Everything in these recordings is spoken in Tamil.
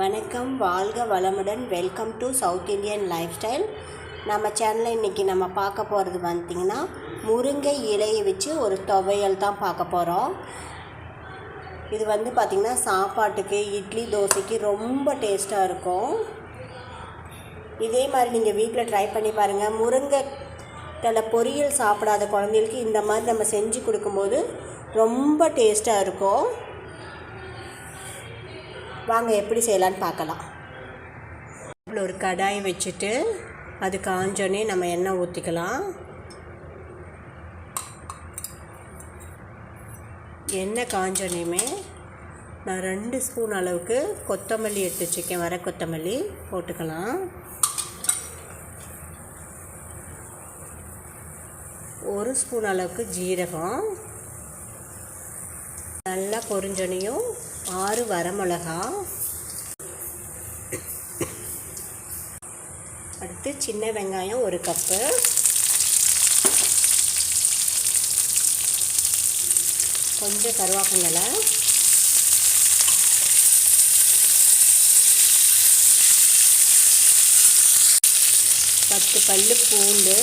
வணக்கம் வாழ்க வளமுடன். Welcome to south Indian life style நம்ம சேனலில் இன்றைக்கி நம்ம பார்க்க போகிறது பார்த்திங்கன்னா முருங்கை இலையை வச்சு ஒரு துவையல் தான் பார்க்க போகிறோம் இது வந்து பார்த்திங்கன்னா சாப்பாட்டுக்கு இட்லி தோசைக்கு ரொம்ப டேஸ்ட்டாக இருக்கும். இதே மாதிரி நீங்கள் வீட்டில் ட்ரை பண்ணி பாருங்கள் முருங்கை தலை பொரியல் சாப்பிடாத குழந்தைகளுக்கு இந்த மாதிரி நம்ம செஞ்சு கொடுக்கும்போது ரொம்ப டேஸ்ட்டாக இருக்கும். வாங்க எப்படி செய்யலான்னு பார்க்கலாம். இவ்வளோ ஒரு கடாய் வச்சுட்டு அது காஞ்சோடனே நம்ம எண்ணெய் ஊற்றிக்கலாம் எண்ணெய் காஞ்சோடனேயுமே நான் ரெண்டு ஸ்பூன் அளவுக்கு கொத்தமல்லி எடுத்து வச்சுருக்கேன். வர கொத்தமல்லி போட்டுக்கலாம். ஒரு ஸ்பூன் அளவுக்கு ஜீரகம். நல்லா பொரிஞ்சோனையும் ஆறு வரமிளகா. அடுத்து சின்ன வெங்காயம் ஒரு கப்பு. கொஞ்சம் கருவாப்பந்தலை பத்து பல்லு பூண்டு.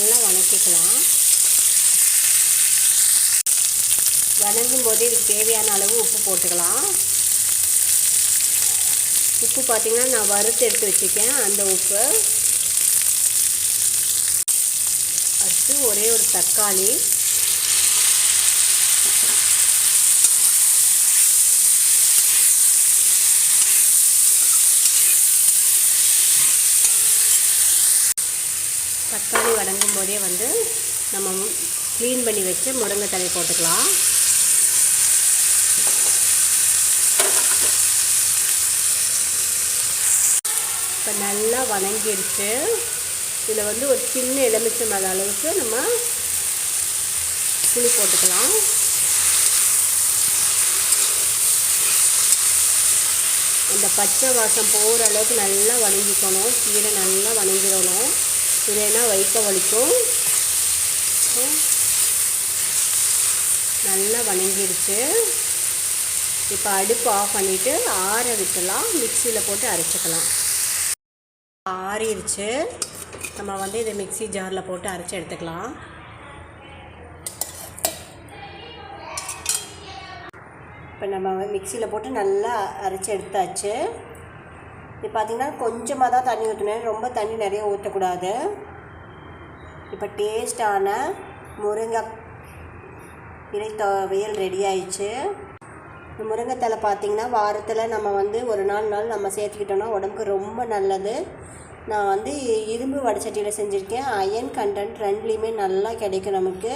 நல்லா வணக்கிக்கலாம். வணங்கும் போதே இதுக்கு தேவையான அளவு உப்பு போட்டுக்கலாம். உப்பு பார்த்திங்கன்னா நான் வறுத்து எடுத்து வச்சுருக்கேன் அந்த உப்பு. அடுத்து ஒரே ஒரு தக்காளி. தக்காளி வதங்கும் போதே வந்து நம்ம க்ளீன் பண்ணி வச்சு முருங்கைத்தலை போட்டுக்கலாம். இப்போ நல்லா வணங்கிருச்சு இதில் வந்து ஒரு சின்ன எலுமிச்சை மலை அளவுக்கு நம்ம புளி போட்டுக்கலாம். இந்த பச்சை வாசம் போகிற அளவுக்கு நல்லா வணங்கிக்கணும் கீரை நல்லா வணங்கிடணும் இல்லைன்னா வைக்க வலிக்கும். நல்லா வணங்கிடுச்சு இப்போ அடுப்பு ஆஃப் பண்ணிவிட்டு ஆற விட்டுலாம் மிக்சியில் போட்டு அரைச்சிக்கலாம். ஆறிடுச்சு நம்ம வந்து இதை மிக்சி ஜாரில் போட்டு அரைச்சி எடுத்துக்கலாம். இப்போ நம்ம மிக்சியில் போட்டு நல்லா அரைச்சி எடுத்தாச்சு. இப்போ பார்த்திங்கன்னா கொஞ்சமாக தான் தண்ணி ஊற்றணும் ரொம்ப தண்ணி நிறைய ஊற்றக்கூடாது இப்போ டேஸ்டான முருங்கை இறை துவையல் ரெடி ஆயிடுச்சு. இந்த முருங்கைத்தலை பார்த்திங்கன்னா வாரத்தில் நம்ம வந்து ஒரு நாலு நாள் நம்ம சேர்த்துக்கிட்டோம்னா உடம்புக்கு ரொம்ப நல்லது. நான் வந்து இரும்பு வடச்சட்டியில் செஞ்சுருக்கேன். அயன் கண்டென்ட் ரெண்டுலேயுமே நல்லா கிடைக்கும் நமக்கு.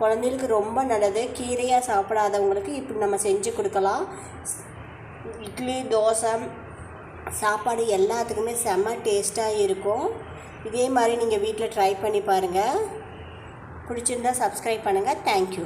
குழந்தைகளுக்கு ரொம்ப நல்லது. கீரையாக சாப்பிடாதவங்களுக்கு இப்படி நம்ம செஞ்சு கொடுக்கலாம். இட்லி தோசை சாப்பாடு எல்லாத்துக்குமே செம்ம டேஸ்ட்டாக இருக்கும். இதே மாதிரி நீங்கள் வீட்டில் ட்ரை பண்ணி பாருங்கள் பிடிச்சிருந்தா சப்ஸ்கிரைப் பண்ணுங்கள் தேங்க்யூ